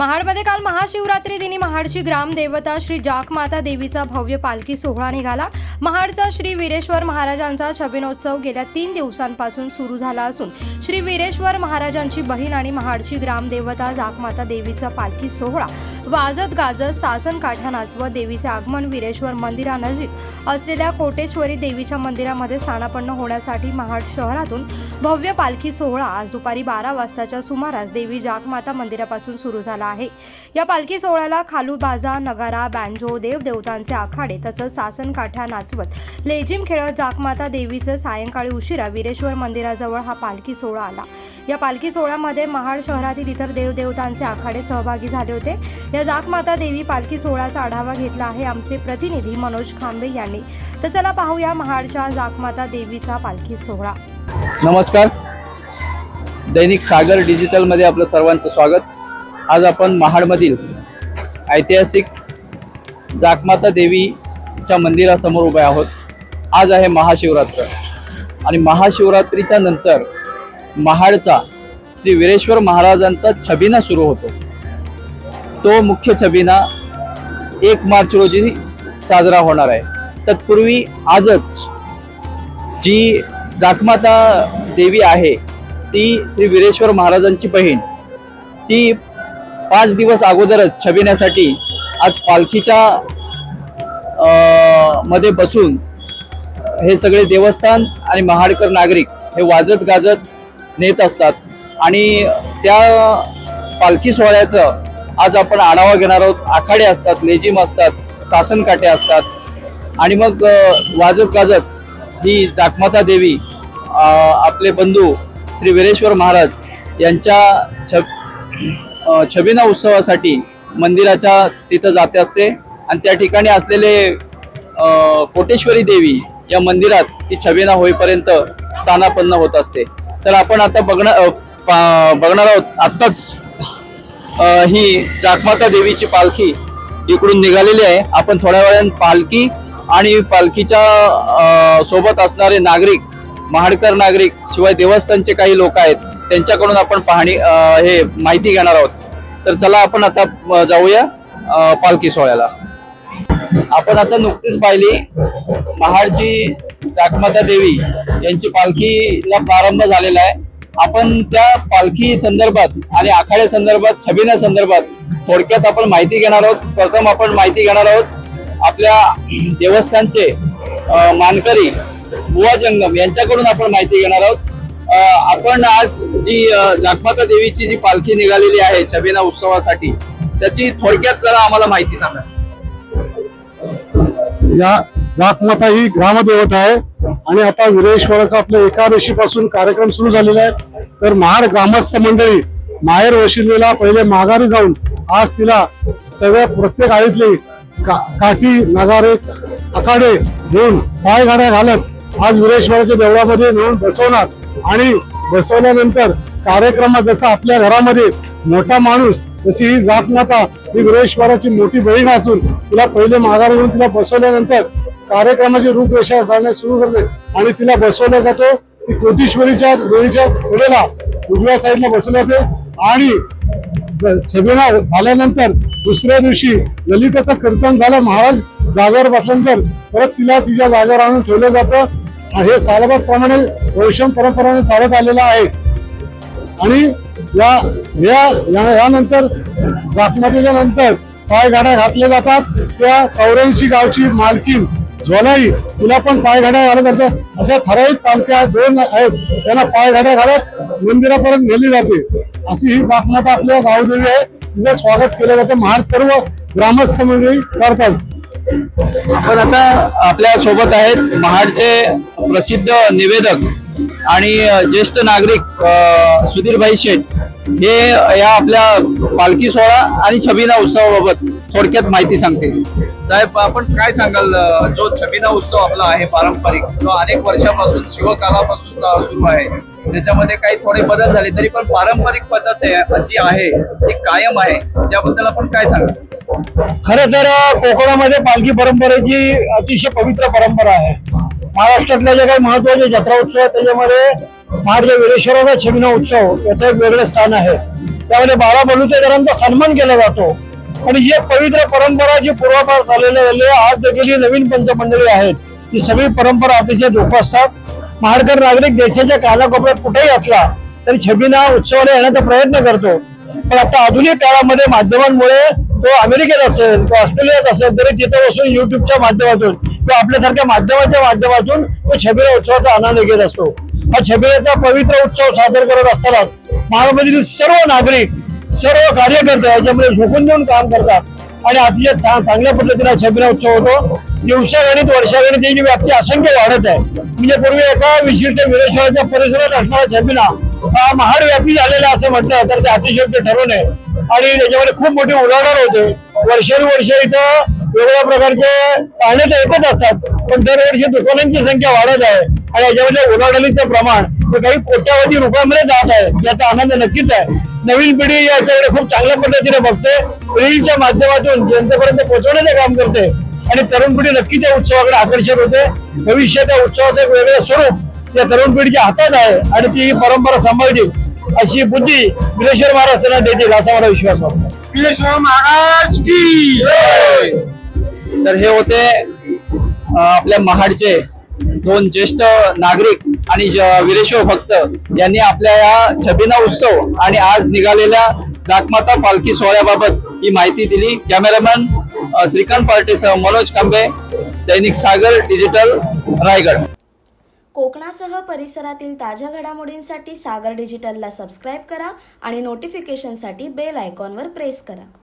महाडमध्ये काल महाशिवरात्री दिनी महाडची ग्रामदेवता श्री जाकमाता देवीचा भव्य पालखी सोहळा निघाला. महाडचा श्री वीरेश्वर महाराजांचा छबिनोत्सव गेल्या तीन दिवसांपासून सुरू झाला असून श्री वीरेश्वर महाराजांची बहीण आणि महाडची ग्रामदेवता जाकमाता देवीचा पालखी सोहळा वाजत गाजत सासन काठ्या नाचवत देवीचे आगमन वीरेश्वर मंदिरानजीक असलेल्या कोटेश्वरी देवीच्या मंदिरामध्ये स्थानापन्न होण्यासाठी महाड शहरातून भव्य पालखी सोहळा आज दुपारी बारा वाजताच्या सुमारास देवी जागमाता मंदिरापासून सुरू झाला आहे. या पालखी सोहळ्याला खालू बाजा नगारा बँजो देवदेवतांचे आखाडे तसंच सासन काठ्या नाचवत लेझिम खेळत जागमाता देवीचं सायंकाळी उशिरा वीरेश्वर मंदिराजवळ हा पालखी सोहळा आला. या पालखी सोहळ्यामध्ये महाड शहरातील इतर देवदेवतांचे आखाडे सहभागी झाले होते. या जागमाता देवी पालखी सोहळ्याचा आढावा घेतला आहे आमचे प्रतिनिधी मनोज खांबे यांनी. तर चला पाहूया महाडच्या जागमाता देवीचा पालखी सोहळा. नमस्कार. दैनिक सागर डिजिटलमध्ये आपलं सर्वांचं स्वागत. आज आपण महाडमधील ऐतिहासिक जाकमाता देवीच्या मंदिरासमोर उभे आहोत. आज आहे महाशिवरात्र. आणि महाशिवरात्रीच्या नंतर महाडचा श्री वीरेश्वर महाराजांचा छबिना सुरू होतो. तो मुख्य छबिना एक मार्च रोजी साजरा होणार आहे. तत्पूर्वी आजच जी जातमाता देवी आहे ती श्री वीरेश्वर महाराजांची बहीण ती पाच दिवस अगोदरच छबिण्यासाठी आज पालखीच्या मध्ये बसून हे सगळे देवस्थान आणि महाडकर नागरिक हे वाजत गाजत नेत असतात. आणि त्या पालखी सोहळ्याचं आज आपण आढावा घेणार आहोत. आखाडे असतात लेझिम असतात सासनकाटे असतात. आणि मग वाजत गाजत ही जाकमाता देवी आपले बंधू श्री वीरेश्वर महाराज यांच्या छ छबिना उत्सवासाठी मंदिराच्या तिथं जाते असते. आणि त्या ठिकाणी असलेले कोटेश्वरी देवी या मंदिरात ती छबिना होईपर्यंत स्थानापन्न होत असते. तर आपण आता बघणार पा- बघणार आहोत. आत्ताच ही जाकमाता देवीची पालखी इकडून निघालेली आहे. आपण थोड्या वेळाने पालखी आणि पालखीच्या सोबत असणारे नागरिक महाडकर नागरिक शिवाय देवस्थानचे काही लोक आहेत त्यांच्याकडून आपण पाहणी हे माहिती घेणार आहोत. तर चला आपण आता जाऊया पालखी सोहळ्याला. आपण आता नुकतीच पाहिली महाडची जाकमाता देवी यांची पालखीला प्रारंभ झालेला आहे. आपण त्या पालखी संदर्भात आणि आखाड्या संदर्भात छबिना संदर्भात थोडक्यात आपण माहिती घेणार आहोत. प्रथम आपण माहिती घेणार आहोत आपल्या देवस्थानचे मानकरी बुवा जंगम यांच्याकडून आपण माहिती घेणार आहोत. आपण आज जी जाकमाता जागमाता देवीची जी पालखी निघालेली आहे छबिना उत्सवासाठी त्याची थोडक्यात जरा आम्हाला माहिती सांगा. या जातमाता ही ग्रामदेवता आहे. आणि आता विरेश्वराचा आपल्या एकादशी पासून कार्यक्रम सुरू झालेला आहे. तर महार ग्रामस्थ मंडळी माहेर वशिलेला पहिले माघारी जाऊन आज तिला सगळ्या प्रत्येक आळीतले का, काठी नगारे आखाडे घेऊन पायघाड्या घालत आज विरेश्वराच्या देवळामध्ये नेऊन बसवणार. आणि बसवल्यानंतर कार्यक्रमात जसा आपल्या घरामध्ये मोठा माणूस जशी ही जातमाता ही विरेश्वराची मोठी बहीण असून तिला पहिले माघार घेऊन तिला बसवल्यानंतर कार्यक्रमाची रूपरेषा करणे सुरू करते. आणि तिला बसवला जातो. ती कोटीश्वरीच्या देवीच्या पुढेला उजव्या साईडला बसवलं जाते. आणि छबिना झाल्यानंतर दुसऱ्या दिवशी ललिताचं कीर्तन झालं. महाराज जागेवर बसल्यानंतर परत तिला तिच्या जागेवर आणून ठेवलं जातं. आणि हे सालाबाद प्रमाणे वैषम परंपरेने चालत आलेलं आहे. आणि या या या- यानंतर जातमातीच्या नंतर पायघाड्या घातल्या जातात. त्या चौऱ्याऐंशी गावची मालकीन झोलाई तुला पण पायघड्या घालत जातात अशा ठराविक पालख्या दोन आहेत. त्यांना पायघड्या घालत मंदिरापर्यंत नेली जाते. अशी ही जातमाता आपल्या गावदेवी आहे. तिचं स्वागत केलं जातं. महाड सर्व ग्रामस्थ मंडळी करतात. आपण आता आपल्यासोबत आहेत महाडचे प्रसिद्ध निवेदक आणि ज्येष्ठ नागरिक सुधीरभाई शेठ. हे या आपल्या पालखी सोहळा आणि छबिना उत्सवाबाबत थोडक्यात माहिती सांगते साहेब आपण काय सांगाल जो छबिना उत्सव आपला आहे पारंपरिक तो अनेक वर्षापासून शिवकालापासून सुरू आहे. त्याच्यामध्ये काही थोडे बदल झाले तरी पण पारंपरिक पद्धत आहे- जी आहे ती कायम आहे. त्याबद्दल आपण काय सांगाल? खरं तर कोकणामध्ये पालखी परंपरेची अतिशय पवित्र परंपरा आहे. महाराष्ट्रातल्या जे काही महत्त्वाचे जत्रा उत्सव आहेत त्याच्यामध्ये महाराज वीरेश्वराचा छबिना उत्सव याचं एक वेगळं स्थान आहे. त्यामध्ये बारा बलुतेकरांचा सन्मान केला जातो. आणि ही एक पवित्र परंपरा जी पूर्वापार चाललेली आहे आज देखील ही नवीन पंचमंडळी आहेत. ती सगळी परंपरा अतिशय जोपासतात. महाडकर नागरिक देशाच्या कानाकोपऱ्यात कुठेही असला तरी छबिना उत्सवाला येण्याचा प्रयत्न करतो. पण आता आधुनिक काळामध्ये माध्यमांमुळे तो अमेरिकेत असेल तो ऑस्ट्रेलियात असेल तरी तिथे बसून युट्यूबच्या माध्यमातून किंवा आपल्यासारख्या माध्यमाच्या माध्यमातून तो छबिना उत्सवाचा आनंद घेत असतो. हा छबिनाचा पवित्र उत्सव सादर करत असताना महाडमधील सर्व नागरिक सर्व कार्यकर्ते याच्यामध्ये झोकून देऊन काम करतात. आणि अतिशय चांगल्या पद्धतीने छबिना उत्सव होतो. दिवसागणित वर्षागणित याची व्याप्ती असंख्य वाढत आहे. म्हणजे पूर्वी एका विशिष्ट विरेश्वराच्या परिसरात असणारा छबिना हा महाडव्यापी झालेला असं म्हटलं तर ते अतिशयोक्त ठरू नये आणि त्याच्यामध्ये खूप मोठी उलाढाल होते. वर्षानुवर्ष इथं वेगवेगळ्या प्रकारचे पाहणे येतच असतात. पण दरवर्षी दुकानांची संख्या वाढत आहे. आणि याच्यामधल्या उलाढालीचं प्रमाण काही कोट्यावधी रुपयामध्ये जात आहे. याचा आनंद नक्कीच आहे. नवीन पिढी याच्याकडे खूप चांगल्या पद्धतीने बघते. रीलच्या माध्यमातून जनतेपर्यंत पोहोचवण्याचं काम करते. आणि तरुण पिढी नक्की त्या उत्सवाकडे आकर्षित होते. भविष्यात त्या उत्सवाचं एक वेगळं स्वरूप या तरुण पिढीच्या हातात आहे. आणि ती ही परंपरा सांभाळतील अशी बुद्धी विलेश्वर महाराज त्यांना देतील असा मला विश्वास वाटतो. विलेश्वर महाराज की तर हे होते आपल्या महाडचे दोन ज्येष्ठ नागरिक आणि ज- वीरेश्वर भक्त यांनी आपल्या या छबिना उत्सव आणि आज निघालेल्या जातमाता पालखी सोहळ्याबाबत ही माहिती दिली. कॅमेरामॅन श्रीकांत पार्टेसह मनोज कांबे दैनिक सागर डिजिटल रायगड. कोकणासह परिसरातील ताज्या घडामोडींसाठी सागर डिजिटलला सबस्क्राईब करा आणि नोटिफिकेशनसाठी बेल आयकॉनवर प्रेस करा.